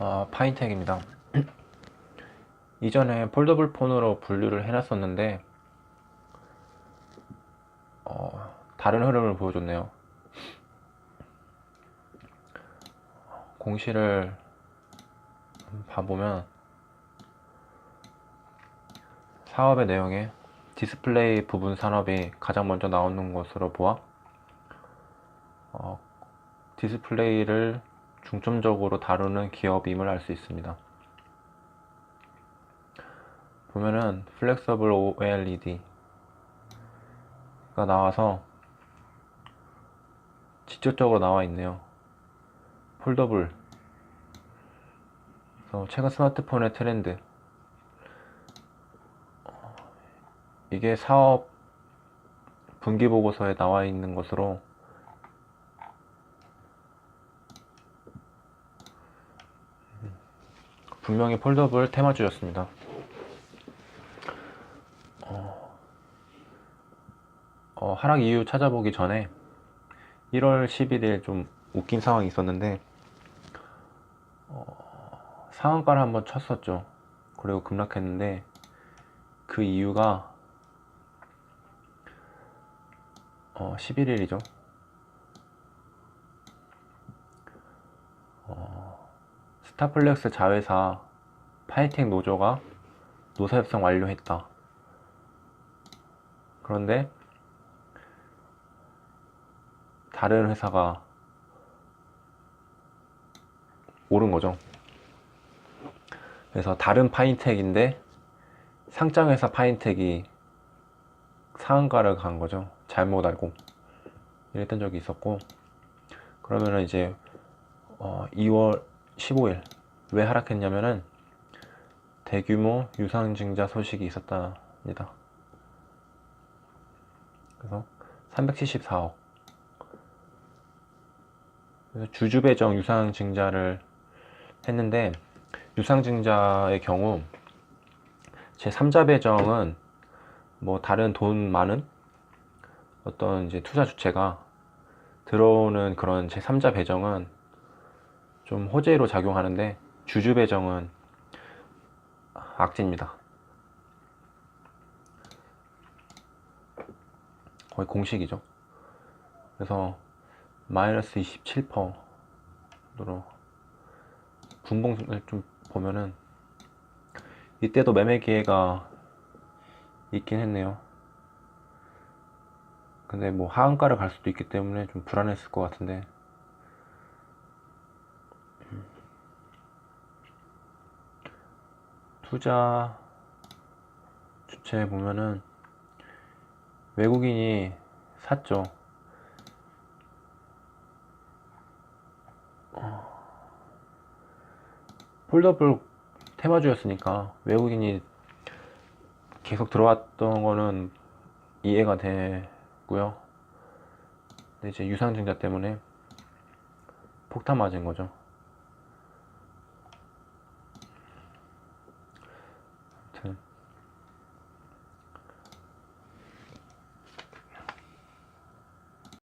아, 파인텍입니다. 이전에 폴더블 폰으로 분류를 해놨었는데 어, 다른 흐름을 보여줬네요. 공시를 봐보면 사업의 내용에 디스플레이 부분 산업이 가장 먼저 나오는 것으로 보아 어, 디스플레이를 중점적으로 다루는 기업임을 알 수 있습니다. 보면은 플렉서블 OLED가 나와서 직접적으로 나와 있네요. 폴더블. 그래서 최근 스마트폰의 트렌드. 이게 사업 분기 보고서에 나와 있는 것으로 분명히 폴더블 테마주였습니다. 어, 어, 하락 이유 찾아보기 전에 1월 11일 좀 웃긴 상황이 있었는데 어, 상한가를 한번 쳤었죠. 그리고 급락했는데 그 이유가 어, 11일이죠. 스타플렉스 자회사 파이텍 노조가 노사 협상 완료했다. 그런데 다른 회사가 오른 거죠. 그래서 다른 파인텍인데 상장회사 파인텍이 상한가를 간 거죠. 잘못 알고 이랬던 적이 있었고 그러면은 이제 어, 2월 15일 왜 하락했냐면은 대규모 유상증자 소식이 있었답니다. 그래서 374억 그래서 주주배정 유상증자를 했는데 유상증자의 경우 제 3자 배정은 뭐 다른 돈 많은 어떤 이제 투자 주체가 들어오는 그런 제 3자 배정은 좀 호재로 작용하는데 주주 배정은 악재입니다. 거의 공식이죠. 그래서 마이너스 27%로 분봉을 좀 보면은 이때도 매매 기회가 있긴 했네요. 근데 뭐 하한가를 갈 수도 있기 때문에 좀 불안했을 것 같은데 투자 주체에 보면은 외국인이 샀죠. 어, 폴더블 테마주였으니까 외국인이 계속 들어왔던 거는 이해가 되고요. 근데 이제 유상증자 때문에 폭탄 맞은 거죠.